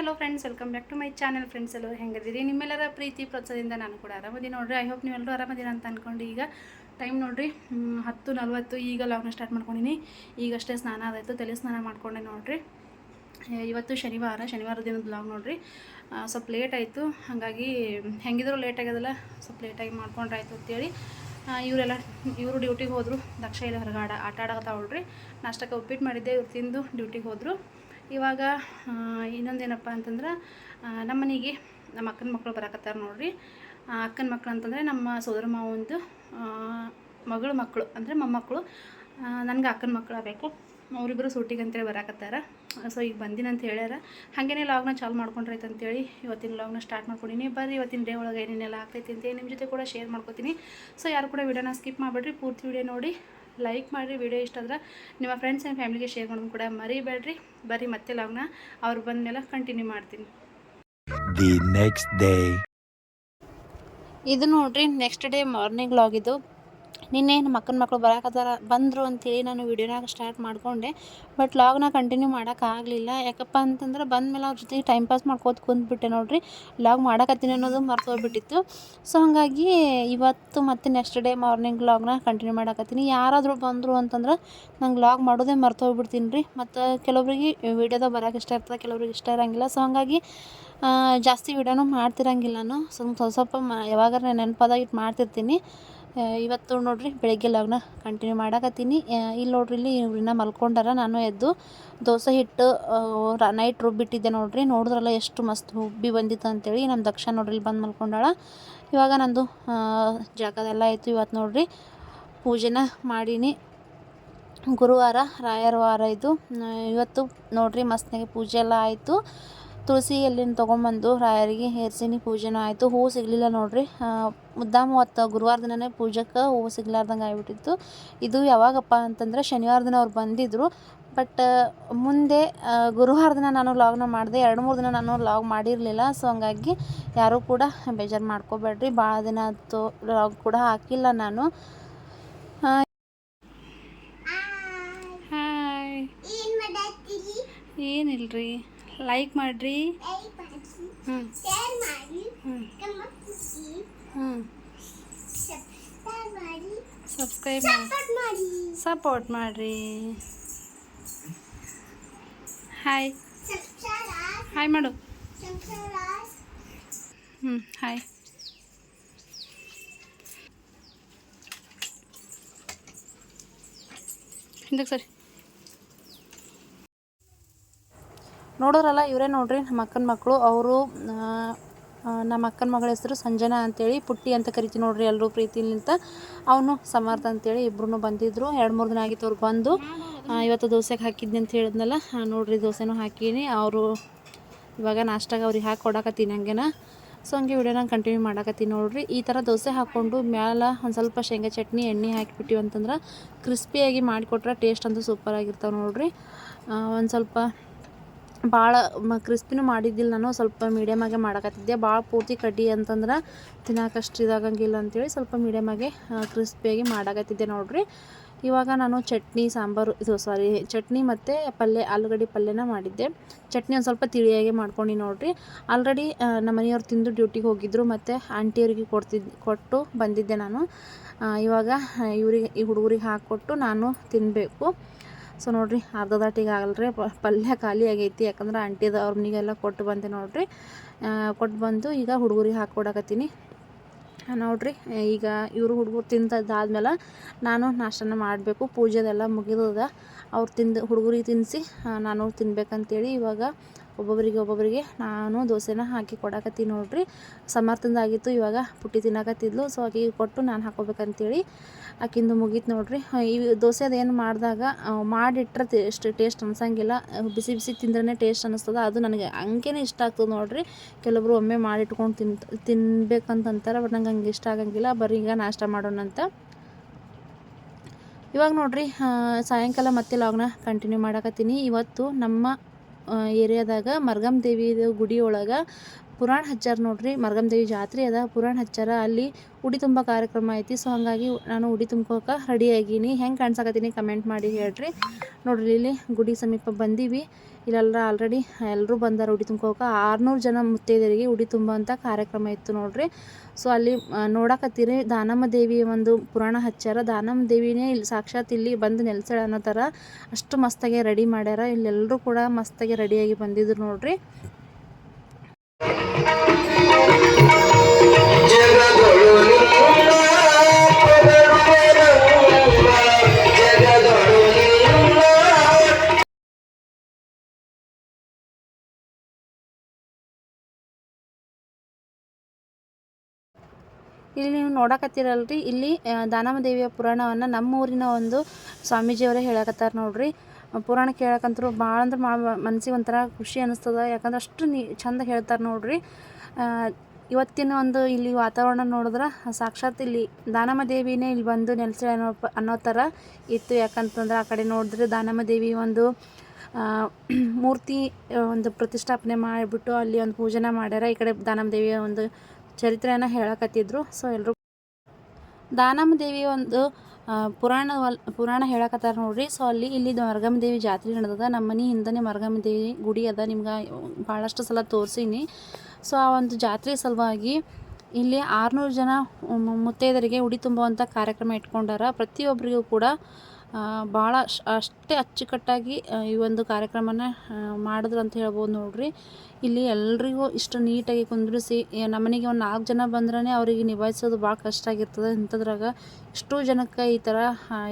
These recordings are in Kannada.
Hello friends welcome back to my channel friends ಎಲ್ಲರೂ ಹೆಂಗದಿರಿ? ನಿಮ್ಮೆಲ್ಲರ ಪ್ರೀತಿ, ಪ್ರೋತ್ಸಾಹದಿಂದ ನಾನು ಕೂಡ ಆರಾಮದಿ ನೋಡ್ರಿ. ಐ ಹೋಪ್ ನೀವೆಲ್ಲರೂ ಆರಾಮದಿರ ಅಂತ ಅಂದ್ಕೊಂಡು ಈಗ ಟೈಮ್ ನೋಡ್ರಿ. ಹತ್ತು ನಲ್ವತ್ತು ಈಗ ಲಾಗ್ನ ಸ್ಟಾರ್ಟ್ ಮಾಡ್ಕೊಂಡಿನಿ. ಈಗಷ್ಟೇ ಸ್ನಾನ ಆದಾಯಿತು. ತಲೆ ಸ್ನಾನ ಮಾಡ್ಕೊಂಡೆ ನೋಡ್ರಿ. ಇವತ್ತು ಶನಿವಾರ ಶನಿವಾರ ದಿನದ ಬ್ಲಾಗ್ ನೋಡ್ರಿ. ಸ್ವಲ್ಪ ಲೇಟ್ ಆಯಿತು. ಹಾಗಾಗಿ ಹೆಂಗಿದ್ರು ಲೇಟ್ ಆಗ್ಯದಲ್ಲ, ಸ್ವಲ್ಪ ಲೇಟಾಗಿ ಮಾಡ್ಕೊಂಡ್ರೆ ಆಯಿತು ಅಂತೇಳಿ. ಇವರೆಲ್ಲ, ಇವರು ಡ್ಯೂಟಿಗೆ ಹೋದರು. ದಕ್ಷ ಇಲ್ಲ ಹೊರಗಾಡ ಆಟ ಆಡಕತ್ತಾವಳ್ರಿ. ನಾಷ್ಟಕ್ಕೆ ಉಪ್ಪಿಟ್ಟು ಮಾಡಿದ್ದೆ, ಇವ್ರು ತಿಂದು ಡ್ಯೂಟಿಗೆ ಹೋದರು. ಇವಾಗ ಇನ್ನೊಂದು ಇನ್ನೊಂದೇನಪ್ಪ ಅಂತಂದ್ರೆ ನಮ್ಮನೆಗೆ ನಮ್ಮ ಅಕ್ಕನ ಮಕ್ಕಳು ಬರಾಕತ್ತಾರ ನೋಡಿರಿ. ಅಕ್ಕನ ಮಕ್ಕಳು ಅಂತಂದರೆ ನಮ್ಮ ಸೋದರ ಮಾವಂದು ಮಗಳ ಮಕ್ಕಳು ಅಂದರೆ ಮೊಮ್ಮಕ್ಕಳು ನನಗೆ ಅಕ್ಕನ ಮಕ್ಕಳು ಬೇಕು ಅವರಿಬ್ಬರು ಸೂಟಿಗೆ ಅಂತೇಳಿ ಬರಾಕತ್ತಾರ. ಸೊ, ಈಗ ಬಂದಿನ ಅಂತ ಹೇಳ್ಯಾರ. ಹಾಗೇನೆ ಲಾಗ್ನ ಚಾಲು ಮಾಡ್ಕೊಂಡ್ರೈತೆ ಅಂತೇಳಿ ಇವತ್ತಿನ ಲಾಗ್ನ ಸ್ಟಾರ್ಟ್ ಮಾಡ್ಕೊಂಡಿನಿ. ಬರ್ರಿ ಇವತ್ತಿನ ಡೇ ಒಳಗೆ ಏನೇನೆಲ್ಲ ಆಗ್ತೈತಿ ಅಂತೇಳಿ ನಿಮ್ಮ ಜೊತೆ ಕೂಡ ಶೇರ್ ಮಾಡ್ಕೊತೀನಿ. ಸೊ ಯಾರು ಕೂಡ ವಿಡಿಯೋನ ಸ್ಕಿಪ್ ಮಾಡಿಬಿಡ್ರಿ, ಪೂರ್ತಿ ವಿಡಿಯೋ ನೋಡಿ. ಲೈಕ್ ಮಾಡಿರಿ ವಿಡಿಯೋ ಇಷ್ಟ ಆದ್ರೆ ನಿಮ್ಮ ಫ್ರೆಂಡ್ಸ್ ಆ್ಯಂಡ್ ಫ್ಯಾಮಿಲಿಗೆ ಶೇರ್ ಮಾಡೋದು ಕೂಡ ಮರಿಬೇಡ್ರಿ. ಬರಿ ಮತ್ತೆ ಲಾಗ್ನ ಅವ್ರು ಬಂದ ಮೇಲೆ ಕಂಟಿನ್ಯೂ ಮಾಡ್ತೀನಿ. ದಿ ನೆಕ್ಸ್ಟ್ ಡೇ ಇದು ನೋಡ್ರಿ ನೆಕ್ಸ್ಟ್ ಡೇ ಮಾರ್ನಿಂಗ್ ಲಾಗಿದ್ದು ಇದು. ನಿನ್ನೆ ನಮ್ಮ ಅಕ್ಕನ ಮಕ್ಕಳು ಬರೋಕತ್ತಾರ ಬಂದರು ಅಂತೇಳಿ ನಾನು ವೀಡಿಯೋನಾಗ ಸ್ಟಾರ್ಟ್ ಮಾಡಿಕೊಂಡೆ. ಬಟ್ ಲಾಗ್ನ ಕಂಟಿನ್ಯೂ ಮಾಡೋಕ್ಕಾಗಲಿಲ್ಲ ಯಾಕಪ್ಪ ಅಂತಂದ್ರೆ ಬಂದಮೇಲೆ ಅವ್ರ ಜೊತೆಗೆ ಟೈಮ್ ಪಾಸ್ ಮಾಡ್ಕೋತ ಕುಂತ್ಬಿಟ್ಟೆ ನೋಡ್ರಿ. ಲಾಗ್ ಮಾಡಕತ್ತೀನಿ ಅನ್ನೋದು ಮರ್ತು ಹೋಗ್ಬಿಟ್ಟಿತ್ತು ಸೊ ಹಾಗಾಗಿ ಇವತ್ತು ಮತ್ತೆ ನೆಕ್ಸ್ಟ್ ಡೇ ಮಾರ್ನಿಂಗ್ ಲಾಗ್ನ ಕಂಟಿನ್ಯೂ ಮಾಡಕತ್ತೀನಿ. ಯಾರಾದರೂ ಬಂದರು ಅಂತಂದ್ರೆ ನಂಗೆ ಲಾಗ್ ಮಾಡೋದೇ ಮರ್ತು ಹೋಗ್ಬಿಡ್ತೀನಿ ರೀ ಮತ್ತು ಕೆಲವರಿಗೆ ವೀಡಿಯೋದಾಗ ಬರೋಕೆ ಇಷ್ಟ ಇರ್ತದೆ ಕೆಲವ್ರಿಗೆ ಇಷ್ಟ ಇರೋಂಗಿಲ್ಲ. ಸೊ ಹಾಗಾಗಿ ಜಾಸ್ತಿ ವೀಡಿಯೋನೂ ಮಾಡ್ತಿರಂಗಿಲ್ಲ ನಾನು. ಸ್ವಲ್ಪ ಸ್ವಲ್ಪ ಯಾವಾಗಾರ ನೆನಪಾದಾಗ ಇಟ್ಟು ಮಾಡ್ತಿರ್ತೀನಿ. ಇವತ್ತು ನೋಡ್ರಿ, ಬೆಳಗ್ಗೆ ಲಗ್ನ ಕಂಟಿನ್ಯೂ ಮಾಡಕತ್ತೀನಿ. ಇಲ್ಲಿ ನೋಡ್ರಿ, ಇಲ್ಲಿ ಇವ್ರನ್ನ ಮಲ್ಕೊಂಡಾರ. ನಾನು ಎದ್ದು ದೋಸೆ ಹಿಟ್ಟು ನೈಟ್ ರುಬ್ಬಿಟ್ಟಿದ್ದೆ ನೋಡ್ರಿ. ನೋಡಿದ್ರಲ್ಲ ಎಷ್ಟು ಮಸ್ತ್ ಉಬ್ಬಿ ಬಂದಿತ್ತು ಅಂತೇಳಿ. ನಮ್ಮ ದಕ್ಷ ನೋಡ್ರಿ, ಇಲ್ಲಿ ಬಂದು ಮಲ್ಕೊಂಡಾಳ. ಇವಾಗ ನಂದು ಜಾಗದೆಲ್ಲ ಆಯಿತು ಇವತ್ತು ನೋಡ್ರಿ. ಪೂಜೆನ ಮಾಡೀನಿ. ಗುರುವಾರ, ರಾಯರ ವಾರ ಇದು. ಇವತ್ತು ನೋಡ್ರಿ, ಮಸ್ತ್ನಾಗೆ ಪೂಜೆ ಎಲ್ಲ ಆಯಿತು. ತುಳಸಿ ಎಲ್ಲಿನ ತೊಗೊಂಬಂದು ರಾಯರಿಗೆ ಹೇರ್ಸಿನಿ ಪೂಜೆನೂ ಆಯಿತು. ಹೂವು ಸಿಗಲಿಲ್ಲ ನೋಡ್ರಿ. ಮುದ್ದಾಮ ಅವತ್ತು ಗುರುವಾರ ದಿನನೇ ಪೂಜಕ್ಕೆ ಹೂವು ಸಿಗ್ಲಾರ್ದಂಗೆ ಆಗಿಬಿಟ್ಟಿತ್ತು. ಇದು ಯಾವಾಗಪ್ಪ ಅಂತಂದ್ರೆ ಶನಿವಾರ ದಿನ ಅವ್ರು ಬಂದಿದ್ದರು ಬಟ್ ಮುಂದೆ ಗುರುವಾರ ದಿನ ನಾನು ಲಾಗ್ನ ಮಾಡಿದೆ ಎರಡು ಮೂರು ದಿನ ನಾನು ಲಾಗ್ ಮಾಡಿರಲಿಲ್ಲ. ಸೊ ಹಂಗಾಗಿ ಯಾರೂ ಕೂಡ ಬೇಜಾರು ಮಾಡ್ಕೋಬೇಡ್ರಿ. ಭಾಳ ದಿನ ಆಯಿತು ಲಾಗ್ ಕೂಡ ಹಾಕಿಲ್ಲ ನಾನು. ಏನಿಲ್ರಿ? ಲೈಕ್ ಮಾಡ್ರಿ. ಹ್ಞೂ ಶೇರ್ ಮಾಡಿ ಹ್ಞೂ ಕಮೆಂಟ್ ಮಾಡಿ ಹ್ಞೂ ಸಬ್ಸ್ಕ್ರೈಬ್ ಮಾಡಿ. ಸಪೋರ್ಟ್ ಮಾಡಿ. ಮಾಡಿರಿ. ಹಾಯ್ ಹಾಯ್ ಮಾಡು. ಹ್ಞೂ ಹಾಯ್ ಹಿಂದಕ್ಕೆ ಸರಿ. ನೋಡೋರಲ್ಲ ಇವರೇ ನೋಡ್ರಿ ನಮ್ಮ ಅಕ್ಕನ ಮಕ್ಕಳು ಅವರು ನಮ್ಮ ಅಕ್ಕನ ಮಗಳ ಹೆಸರು ಸಂಜನಾ ಅಂತೇಳಿ, ಪುಟ್ಟಿ ಅಂತ ಕರಿತೀವಿ ನೋಡ್ರಿ ಎಲ್ಲರೂ ಪ್ರೀತಿಲಿಂತ. ಅವನು ಸಮರ್ಥ ಅಂತೇಳಿ ಇಬ್ಬರೂ ಬಂದಿದ್ರು. ಎರಡು ಮೂರು ದಿನ ಆಗಿತ್ತು ಅವ್ರು ಬಂದು. ಇವತ್ತು ದೋಸೆಗೆ ಹಾಕಿದ್ನಿ ಅಂತ ಹೇಳಿದ್ನಲ್ಲ ನೋಡ್ರಿ ದೋಸೆನೂ ಹಾಕೀನಿ. ಅವರು ಇವಾಗ ನಾಷ್ಟಾಗ ಅವ್ರಿಗೆ ಹಾಕಿ ಕೊಡಕತ್ತೀನಿ ಹಂಗೆನ. ಸೊ ಹಂಗೆ ವಿಡಿಯೋನ ಕಂಟಿನ್ಯೂ ಮಾಡಕತ್ತೀನಿ ನೋಡ್ರಿ. ಈ ಥರ ದೋಸೆ ಹಾಕ್ಕೊಂಡು ಮ್ಯಾಲ ಒಂದು ಸ್ವಲ್ಪ ಶೇಂಗಾ ಚಟ್ನಿ, ಎಣ್ಣೆ ಹಾಕಿಬಿಟ್ಟಿವಿ ಅಂತಂದ್ರೆ ಕ್ರಿಸ್ಪಿಯಾಗಿ ಮಾಡಿಕೊಟ್ರೆ ಟೇಸ್ಟ್ ಅಂತೂ ಸೂಪರಾಗಿರ್ತಾವೆ ನೋಡ್ರಿ. ಒಂದು ಸ್ವಲ್ಪ ಭಾಳ ಮ ಕ್ರಿಸ್ಪಿನೂ ಮಾಡಿದ್ದಿಲ್ಲ ನಾನು, ಸ್ವಲ್ಪ ಮೀಡಿಯಮಾಗೆ ಮಾಡಕತ್ತಿದ್ದೆ. ಭಾಳ ಪೂರ್ತಿ ಕಡ್ಡಿ ಅಂತಂದ್ರೆ ತಿನ್ನೋಕಷ್ಟು ಇದಾಗಂಗಿಲ್ಲ ಅಂತೇಳಿ ಸ್ವಲ್ಪ ಮೀಡಿಯಮಾಗೆ ಕ್ರಿಸ್ಪಿಯಾಗಿ ಮಾಡಕತ್ತಿದ್ದೆ ನೋಡಿರಿ. ಇವಾಗ ನಾನು ಚಟ್ನಿ, ಸಾಂಬಾರು, ಇದು ಸಾರಿ ಚಟ್ನಿ ಮತ್ತು ಪಲ್ಯ, ಆಲೂಗಡ್ಡೆ ಪಲ್ಯನ ಮಾಡಿದ್ದೆ. ಚಟ್ನಿ ಒಂದು ಸ್ವಲ್ಪ ತಿಳಿಯಾಗಿ ಮಾಡ್ಕೊಂಡು ನೋಡಿರಿ. ಆಲ್ರೆಡಿ ನಮ್ಮ ಮನೆಯವ್ರು ತಿಂದು ಡ್ಯೂಟಿಗೆ ಹೋಗಿದ್ದರು ಮತ್ತು ಆಂಟಿಯವ್ರಿಗೆ ಕೊಡ್ತಿದ್ದು ಕೊಟ್ಟು ಬಂದಿದ್ದೆ ನಾನು. ಇವಾಗ, ಇವ್ರಿಗೆ, ಈ ಹುಡುಗರಿಗೆ ಹಾಕ್ಕೊಟ್ಟು ನಾನು ತಿನ್ನಬೇಕು ಸೊ ನೋಡಿರಿ, ಅರ್ಧ ದಾಟಿಗೆ ಆಗಲ್ರಿ. ಪಲ್ಯ ಖಾಲಿ ಆಗೈತಿ. ಯಾಕಂದ್ರೆ ಆಂಟಿದ ಅವ್ರ ಮನೆಗೆಲ್ಲ ಕೊಟ್ಟು ಬಂದೆ ನೋಡಿರಿ. ಕೊಟ್ಟು ಬಂದು ಈಗ ಹುಡುಗರಿಗೆ ಹಾಕ್ಕೊಡಕತ್ತೀನಿ ನೋಡಿರಿ ನೋಡ್ರಿ, ಈಗ ಇವರು ಹುಡುಗರು ತಿಂತದ್ದಾದ್ಮೇಲೆ ನಾನು ನಾಷ್ಟನ ಮಾಡಬೇಕು. ಪೂಜೆದೆಲ್ಲ ಮುಗಿದದ. ಅವ್ರು ತಿಂದು, ಹುಡುಗರಿಗೆ ತಿನ್ನಿಸಿ ನಾನು ತಿನ್ಬೇಕಂತೇಳಿ ಇವಾಗ ಒಬ್ಬೊಬ್ಬರಿಗೆ ಒಬ್ಬೊಬ್ಬರಿಗೆ ನಾನು ದೋಸೆನ ಹಾಕಿ ಕೊಡಕತ್ತೀನಿ ನೋಡ್ರಿ. ಸಮರ್ಥಂದಾಗಿತ್ತು ಇವಾಗ ಪುಟ್ಟಿ ತಿನ್ನಕತ್ತಿದ್ಲು. ಸೊ ಆಕೆಗೆ ಕೊಟ್ಟು ನಾನು ಹಾಕೋಬೇಕಂತೇಳಿ ಆಕಿಂದು ಮುಗೀತು ನೋಡ್ರಿ. ಈ ದೋಸೆ ಅದೇನು ಮಾಡಿದಾಗ ಮಾಡಿಟ್ರೆ ಟೇಸ್ಟ್ ಟೇಸ್ಟ್ ಅನ್ಸಂಗಿಲ್ಲ. ಬಿಸಿ ಬಿಸಿ ತಿಂದ್ರೇ ಟೇಸ್ಟ್ ಅನ್ನಿಸ್ತದ ಅದು ನನಗೆ ಹಂಗೇನೆ ಇಷ್ಟ ಆಗ್ತದೆ ನೋಡ್ರಿ. ಕೆಲವೊಬ್ರು ಒಮ್ಮೆ ಮಾಡಿಟ್ಕೊಂಡು ತಿನ್, ತಿನ್ಬೇಕಂತಂತಾರೆ, ಬಟ್ ನಂಗೆ ಹಂಗೆ ಇಷ್ಟ ಆಗಂಗಿಲ್ಲ. ಬರೀ ಈಗ ನಾಷ್ಟ ಮಾಡೋಣ ಅಂತ. ಇವಾಗ ನೋಡ್ರಿ ಸಾಯಂಕಾಲ ಮತ್ತೆ ಲಾಗ್ನ ಕಂಟಿನ್ಯೂ ಮಾಡಕತ್ತೀನಿ. ಇವತ್ತು ನಮ್ಮ ಏರಿಯಾದಾಗ ಮರ್ಗಮ್ ದೇವಿದು ಗುಡಿ ಒಳಗೆ ಪುರಾಣ ಹಚ್ಚಾರ ನೋಡ್ರಿ ದೇವಿ ಜಾತ್ರೆ ಅದ, ಪುರಾಣ ಹಚ್ಚಾರ, ಅಲ್ಲಿ ಉಡಿ ತುಂಬ ಕಾರ್ಯಕ್ರಮ ಐತಿ. ಸೊ ಹಂಗಾಗಿ ನಾನು ಉಡಿ ತುಂಬ್ಕೋಕೆ ರೆಡಿ ಆಗೀನಿ. ಹೆಂಗೆ ಕಾಣ್ಸಕತ್ತೀನಿ ಕಮೆಂಟ್ ಮಾಡಿ ಹೇಳ್ರಿ. ನೋಡ್ರಿ, ಇಲ್ಲಿ ಗುಡಿ ಸಮೀಪ ಬಂದೀವಿ. ಇಲ್ಲೆಲ್ಲ ಆಲ್ರೆಡಿ ಎಲ್ಲರೂ ಬಂದಾರ ಉಡಿ ತುಂಬ್ಕೋಕೆ ಆರುನೂರು ಜನ ಮುತ್ತೈದೆಯರಿಗೆ ಉಡಿ ತುಂಬುವಂಥ ಕಾರ್ಯಕ್ರಮ ಇತ್ತು ನೋಡ್ರಿ. ಸೊ ಅಲ್ಲಿ ನೋಡಕತ್ತೀರಿ. ದಾನಮ್ಮ ದೇವಿ ಒಂದು ಪುರಾಣ ಹಚ್ಚಾರ. ದಾನಮ್ಮ ದೇವಿನೇ ಇಲ್ಲಿ ಸಾಕ್ಷಾತ್ ಇಲ್ಲಿ ಬಂದು ನೆಲೆಸಳ ಅನ್ನೋ ಥರ ಅಷ್ಟು ಮಸ್ತಾಗಿ ರೆಡಿ ಮಾಡ್ಯಾರ. ಇಲ್ಲೆಲ್ಲರೂ ಕೂಡ ಮಸ್ತಾಗಿ ರೆಡಿಯಾಗಿ ಬಂದಿದ್ರು ನೋಡ್ರಿ. ಇಲ್ಲಿ ನೀವು ನೋಡಕತ್ತೀರಲ್ರಿ, ಇಲ್ಲಿ ದಾನಮ ದೇವಿಯ ಪುರಾಣವನ್ನು ನಮ್ಮ ಊರಿನ ಒಂದು ಸ್ವಾಮೀಜಿಯವರೇ ಹೇಳಕತ್ತಾರೆ ನೋಡ್ರಿ. ಪುರಾಣ ಕೇಳಕಂತರೂ ಭಾಳ ಅಂದ್ರೆ ಭಾಳ ಮನ್ಸಿಗೆ ಒಂಥರ ಖುಷಿ ಅನ್ನಿಸ್ತದ ಯಾಕಂದ್ರೆ ಅಷ್ಟು ನೀ, ಚಂದ ಹೇಳ್ತಾರೆ ನೋಡ್ರಿ. ಇವತ್ತಿನ ಒಂದು ಇಲ್ಲಿ ವಾತಾವರಣ ನೋಡಿದ್ರೆ, ಸಾಕ್ಷಾತ್ ಇಲ್ಲಿ ದಾನಮ್ಮ ದೇವಿನೇ ಇಲ್ಲಿ ಬಂದು ನೆಲೆಸಿಳೆ ಅನ್ನೋ ಅನ್ನೋ ಥರ ಇತ್ತು. ಯಾಕಂತಂದ್ರೆ ಆ ಕಡೆ ನೋಡಿದ್ರೆ ದಾನಮ್ಮ ದೇವಿ ಒಂದು ಮೂರ್ತಿ ಒಂದು ಪ್ರತಿಷ್ಠಾಪನೆ ಮಾಡಿಬಿಟ್ಟು ಅಲ್ಲಿ ಒಂದು ಪೂಜೆನ ಮಾಡ್ಯಾರ. ಈ ಕಡೆ ದಾನಮ್ಮ ದೇವಿಯ ಒಂದು ಚರಿತ್ರೆಯನ್ನು ಹೇಳಕತ್ತಿದ್ರು. ಸೊ ಎಲ್ಲರೂ ದಾನಮ್ಮ ದೇವಿ ಒಂದು ಪುರಾಣ ಪುರಾಣ ಹೇಳಕತ್ತಾರ ನೋಡ್ರಿ. ಸೊ ಅಲ್ಲಿ, ಇಲ್ಲಿ ಮರಗಮ್ಮ ದೇವಿ ಜಾತ್ರೆ ನಡೆದದ. ನಮ್ಮ ಮನೆ ಹಿಂದನೇ ಮರಗಮ್ಮ ದೇವಿ ಗುಡಿ ಅದ. ನಿಮ್ಗೆ ಭಾಳಷ್ಟು ಸಲ ತೋರಿಸೀನಿ. ಸೊ ಆ ಒಂದು ಜಾತ್ರೆ ಸಲುವಾಗಿ ಇಲ್ಲಿ ಆರುನೂರು ಜನ ಮುತ್ತೈದರಿಗೆ ಉಡಿ ತುಂಬುವಂಥ ಕಾರ್ಯಕ್ರಮ ಇಟ್ಕೊಂಡಾರ. ಪ್ರತಿಯೊಬ್ಬರಿಗೂ ಕೂಡ ಭಾಳ ಅಷ್ಟೇ ಅಚ್ಚುಕಟ್ಟಾಗಿ ಈ ಒಂದು ಕಾರ್ಯಕ್ರಮನ ಮಾಡಿದ್ರು ಅಂತ ಹೇಳ್ಬೋದು ನೋಡ್ರಿ. ಇಲ್ಲಿ ಎಲ್ರಿಗೂ ಇಷ್ಟು ನೀಟಾಗಿ ಕುಂದ್ರಿಸಿ ನಮ್ಮನೆಗೆ ಒಂದು ನಾಲ್ಕು ಜನ ಬಂದ್ರೆ ಅವರಿಗೆ ನಿಭಾಯಿಸೋದು ಭಾಳ ಕಷ್ಟ ಆಗಿರ್ತದೆ. ಇಂಥದ್ರಾಗ ಇಷ್ಟು ಜನಕ್ಕೆ ಈ ಥರ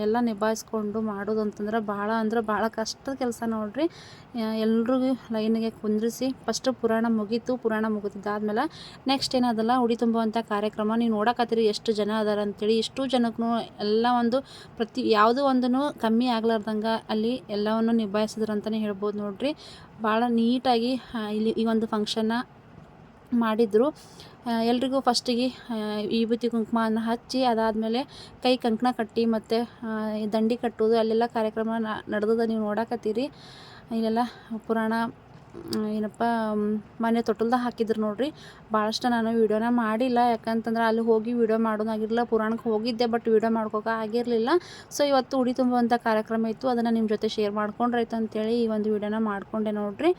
ಎಲ್ಲ ನಿಭಾಯಿಸ್ಕೊಂಡು ಮಾಡೋದು ಅಂತಂದ್ರೆ ಭಾಳ ಅಂದ್ರೆ ಭಾಳ ಕಷ್ಟದ ಕೆಲಸ ನೋಡ್ರಿ. ಎಲ್ರಿಗೂ ಲೈನಿಗೆ ಕುಂದ್ರಿಸಿ ಫಸ್ಟು ಪುರಾಣ ಮುಗೀತು, ಪುರಾಣ ಮುಗಿದಿದ್ದಾದ್ಮೇಲೆ ನೆಕ್ಸ್ಟ್ ಏನದಲ್ಲ, ಉಡಿ ತುಂಬುವಂಥ ಕಾರ್ಯಕ್ರಮ. ನೀವು ನೋಡಕತ್ತೀರಿ ಎಷ್ಟು ಜನ ಅದಾರ ಅಂತೇಳಿ. ಇಷ್ಟು ಜನಕ್ಕೂ ಎಲ್ಲ ಒಂದು ಪ್ರತಿ, ಯಾವುದೂ ಒಂದೂ ಕಮ್ಮಿ ಆಗ್ಲಾರ್ದಂಗೆ ಅಲ್ಲಿ ಎಲ್ಲವನ್ನು ನಿಭಾಯಿಸಿದ್ರು ಅಂತಲೇ ಹೇಳ್ಬೋದು ನೋಡ್ರಿ. ಭಾಳ ನೀಟಾಗಿ ಇಲ್ಲಿ ಈ ಒಂದು ಫಂಕ್ಷನ್ನ ಮಾಡಿದರು. ಎಲ್ರಿಗೂ ಫಸ್ಟಿಗೆ ವಿಭೂತಿ ಕುಂಕುಮನ ಹಚ್ಚಿ, ಅದಾದಮೇಲೆ ಕೈ ಕಂಕಣ ಕಟ್ಟಿ ಮತ್ತು ದಂಡಿ ಕಟ್ಟೋದು ಅಲ್ಲೆಲ್ಲ ಕಾರ್ಯಕ್ರಮ ನಡೆದದ ನೀವು ನೋಡಕತ್ತೀರಿ. ಇಲ್ಲೆಲ್ಲ ಪುರಾಣ ಏನಪ್ಪ ಮನೆ ತೊಟ್ಟಲ್ದಾಗ ಹಾಕಿದ್ರು ನೋಡ್ರಿ. ಭಾಳಷ್ಟು ನಾನು ವೀಡಿಯೋನ ಮಾಡಿಲ್ಲ. ಯಾಕಂತಂದ್ರೆ ಅಲ್ಲಿ ಹೋಗಿ ವೀಡಿಯೋ ಮಾಡೋದಾಗಿರಲಿಲ್ಲ ಪುರಾಣಕ್ಕೆ ಹೋಗಿದ್ದೆ ಬಟ್ ವೀಡಿಯೋ ಮಾಡ್ಕೋಕೆ ಆಗಿರಲಿಲ್ಲ. ಸೊ ಇವತ್ತು ಉಡಿ ತುಂಬುವಂಥ ಕಾರ್ಯಕ್ರಮ ಇತ್ತು. ಅದನ್ನು ನಿಮ್ಮ ಜೊತೆ ಶೇರ್ ಮಾಡ್ಕೊಂಡ್ರಾಯ್ತು ಅಂತೇಳಿ ಈ ಒಂದು ವೀಡಿಯೋನ ಮಾಡ್ಕೊಂಡೆ ನೋಡ್ರಿ.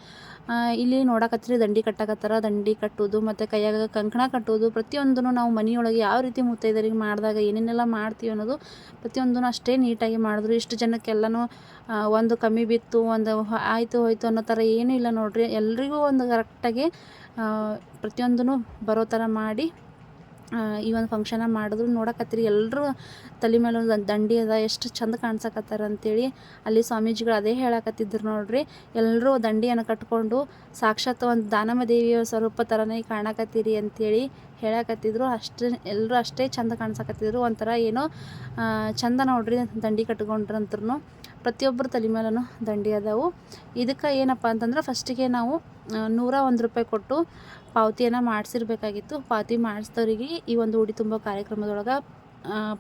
ಇಲ್ಲಿ ನೋಡಕತ್ತೀರಿ, ದಂಡಿ ಕಟ್ಟಕತ್ತಾರ. ದಂಡಿ ಕಟ್ಟೋದು ಮತ್ತು ಕೈಯಾಗ ಕಂಕಣ ಕಟ್ಟೋದು ಪ್ರತಿಯೊಂದೂ ನಾವು ಮನೆಯೊಳಗೆ ಯಾವ ರೀತಿ ಮುತ್ತೈದರಿಗೆ ಮಾಡಿದಾಗ ಏನೇನೆಲ್ಲ ಮಾಡ್ತೀವಿ ಅನ್ನೋದು ಪ್ರತಿಯೊಂದೂ ಅಷ್ಟೇ ನೀಟಾಗಿ ಮಾಡಿದ್ರು. ಇಷ್ಟು ಜನಕ್ಕೆಲ್ಲನೂ ಒಂದು ಕಮ್ಮಿ ಬಿತ್ತು, ಒಂದು ಆಯಿತು ಹೋಯ್ತು ಅನ್ನೋ ಥರ ಏನೂ ಇಲ್ಲ ನೋಡ್ರಿ, ಎಲ್ರಿಗೂ ಒಂದು ಕರೆಕ್ಟಾಗಿ ಪ್ರತಿಯೊಂದೂ ಬರೋ ಥರ ಮಾಡಿ ಈ ಒಂದು ಫಂಕ್ಷನ ಮಾಡಿದ್ರು ನೋಡಕತ್ತೀರಿ. ಎಲ್ಲರೂ ತಲೆ ಮೇಲೆ ಒಂದು ದಂಡಿ ಅದ, ಎಷ್ಟು ಚಂದ ಕಾಣ್ಸಕತ್ತಾರ ಅಂತೇಳಿ ಅಲ್ಲಿ ಸ್ವಾಮೀಜಿಗಳು ಅದೇ ಹೇಳಕತ್ತಿದ್ರು ನೋಡ್ರಿ. ಎಲ್ಲರೂ ದಂಡಿಯನ್ನು ಕಟ್ಕೊಂಡು ಸಾಕ್ಷಾತ್ ಒಂದು ದಾನಮ್ಮ ದೇವಿಯ ಸ್ವರೂಪ ಥರನೇ ಕಾಣಕತ್ತೀರಿ ಅಂತೇಳಿ ಹೇಳಕತ್ತಿದ್ರು. ಅಷ್ಟೇ ಎಲ್ಲರೂ ಅಷ್ಟೇ ಚಂದ ಕಾಣ್ಸಕತ್ತಿದ್ರು. ಒಂಥರ ಏನೋ ಚಂದ ನೋಡ್ರಿ ದಂಡಿ ಕಟ್ಕೊಂಡ್ರಂತ್ರು ಪ್ರತಿಯೊಬ್ಬರ ತಲೆ ಮೇಲೂ ದಂಡಿ ಅದಾವು. ಇದಕ್ಕೆ ಏನಪ್ಪ ಅಂತಂದ್ರೆ ಫಸ್ಟಿಗೆ ನಾವು ನೂರ ಒಂದು ರೂಪಾಯಿ ಕೊಟ್ಟು ಪಾವತಿಯನ್ನು ಮಾಡಿಸಿರ್ಬೇಕಾಗಿತ್ತು. ಪಾವತಿ ಮಾಡಿಸಿದವ್ರಿಗೆ ಈ ಒಂದು ಉಡಿ ತುಂಬೋ ಕಾರ್ಯಕ್ರಮದೊಳಗೆ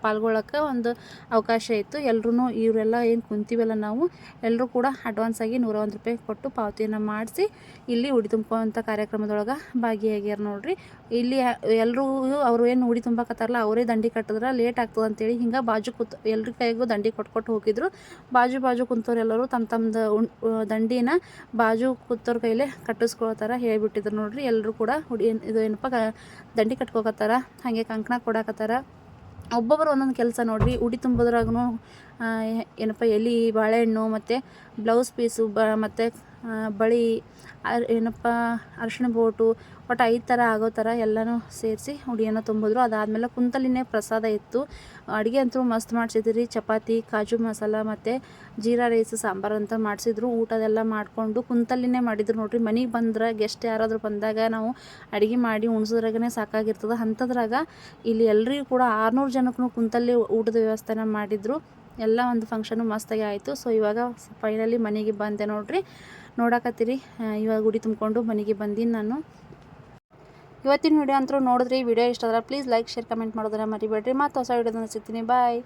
ಪಾಲ್ಗೊಳ್ಳೋಕೆ ಒಂದು ಅವಕಾಶ ಇತ್ತು. ಎಲ್ಲರೂ ಇವರೆಲ್ಲ ಏನು ಕುಂತೀವಲ್ಲ ನಾವು ಎಲ್ಲರೂ ಕೂಡ ಅಡ್ವಾನ್ಸ್ ಆಗಿ ನೂರ ಒಂದು ರೂಪಾಯಿ ಕೊಟ್ಟು ಪಾವತಿಯನ್ನು ಮಾಡಿಸಿ ಇಲ್ಲಿ ಉಡಿ ತುಂಬುವಂಥ ಕಾರ್ಯಕ್ರಮದೊಳಗೆ ಭಾಗಿಯಾಗ್ಯಾರ ನೋಡಿರಿ. ಇಲ್ಲಿ ಎಲ್ಲರೂ ಅವರು ಏನು ಉಡಿ ತುಂಬಕತ್ತಾರಲ್ಲ, ಅವರೇ ದಂಡಿ ಕಟ್ಟಿದ್ರೆ ಲೇಟ್ ಆಗ್ತದೆ ಅಂತೇಳಿ ಹಿಂಗೆ ಬಾಜು ಕೂತ್ ಎಲ್ಲರ ಕೈಗೂ ದಂಡಿ ಕೊಟ್ಕೊಟ್ಟು ಹೋಗಿದ್ರು. ಬಾಜು ಬಾಜು ಕುಂತವ್ರೆಲ್ಲರೂ ತಮ್ಮ ತಮ್ಮದು ದಂಡಿನ ಬಾಜು ಕೂತವ್ರ ಕೈಲೇ ಕಟ್ಟಿಸ್ಕೊಳ್ತಾರ ಹೇಳಿಬಿಟ್ಟಿದ್ರು ನೋಡಿರಿ. ಎಲ್ಲರೂ ಕೂಡ ಹುಡಿ ಇದು ಏನಪ್ಪ ದಂಡಿ ಕಟ್ಕೋಕತ್ತಾರ, ಹಾಗೆ ಕಂಕಣ ಕೊಡಾಕತ್ತಾರ. ಒಬ್ಬೊಬ್ಬರು ಒಂದೊಂದು ಕೆಲಸ ನೋಡಿರಿ ಉಡಿ ತುಂಬೋದ್ರಾಗೂ ಏನಪ್ಪ ಎಲೆ ಬಾಳೆಹಣ್ಣು ಮತ್ತು ಬ್ಲೌಸ್ ಪೀಸು ಬ ಮತ್ತು ಬಳಿ ಏನಪ್ಪ, ಅರಿಶಿಣ ಬೋಟು, ಒಟ್ಟು ಐದು ಥರ ಆಗೋ ಥರ ಎಲ್ಲನೂ ಸೇರಿಸಿ ಉಡಿಯನ್ನು ತುಂಬಿದ್ರು. ಅದಾದಮೇಲೆ ಕುಂತಲಿನೇ ಪ್ರಸಾದ ಇತ್ತು. ಅಡುಗೆ ಅಂತೂ ಮಸ್ತ್ ಮಾಡಿಸಿದ್ರಿ ಚಪಾತಿ, ಕಾಜು ಮಸಾಲ ಮತ್ತು ಜೀರಾ ರೈಸ್, ಸಾಂಬಾರು ಅಂತ ಮಾಡಿಸಿದ್ರು. ಊಟದೆಲ್ಲ ಮಾಡಿಕೊಂಡು ಕುಂತಲ್ಲಿನೇ ಮಾಡಿದ್ರು. ನೋಡ್ರಿ, ಮನೆಗೆ ಬಂದ್ರೆ ಗೆಸ್ಟ್ ಯಾರಾದರೂ ಬಂದಾಗ ನಾವು ಅಡುಗೆ ಮಾಡಿ ಉಣ್ಸೋದ್ರಾಗನೇ ಸಾಕಾಗಿರ್ತದೆ. ಅಂಥದ್ರಾಗ ಇಲ್ಲಿ ಎಲ್ಲರಿಗೂ ಕೂಡ ಆರುನೂರು ಜನಕ್ಕೂ ಕುಂತಲ್ಲಿ ಊಟದ ವ್ಯವಸ್ಥೆನ ಮಾಡಿದ್ರು. ಎಲ್ಲ ಒಂದು ಫಂಕ್ಷನು ಮಸ್ತಾಗಿ ಆಯಿತು. ಸೊ ಇವಾಗ ಫೈನಲಿ ಮನೆಗೆ ಬಂದೆ ನೋಡ್ರಿ. ನೋಡಕತ್ತೀರಿ. ಇವಾಗ ಗುಡಿ ತುಂಬಿಕೊಂಡು ಮನೆಗೆ ಬಂದೀನಿ ನಾನು. ಇವತ್ತಿನ ವಿಡಿಯೋ ಅಂತೂ ನೋಡಿದ್ರಿ ವಿಡಿಯೋ ಇಷ್ಟ ಆದ್ರೆ ಪ್ಲೀಸ್ ಲೈಕ್ ಶೇರ್ ಕಮೆಂಟ್ ಮಾಡೋದನ್ನ ಮರಿಬೇಡ್ರಿ. ಮತ್ತೆ ಹೊಸ ವಿಡಿಯೋದನ್ನ ಸಿಗ್ತೀನಿ. ಬಾಯ್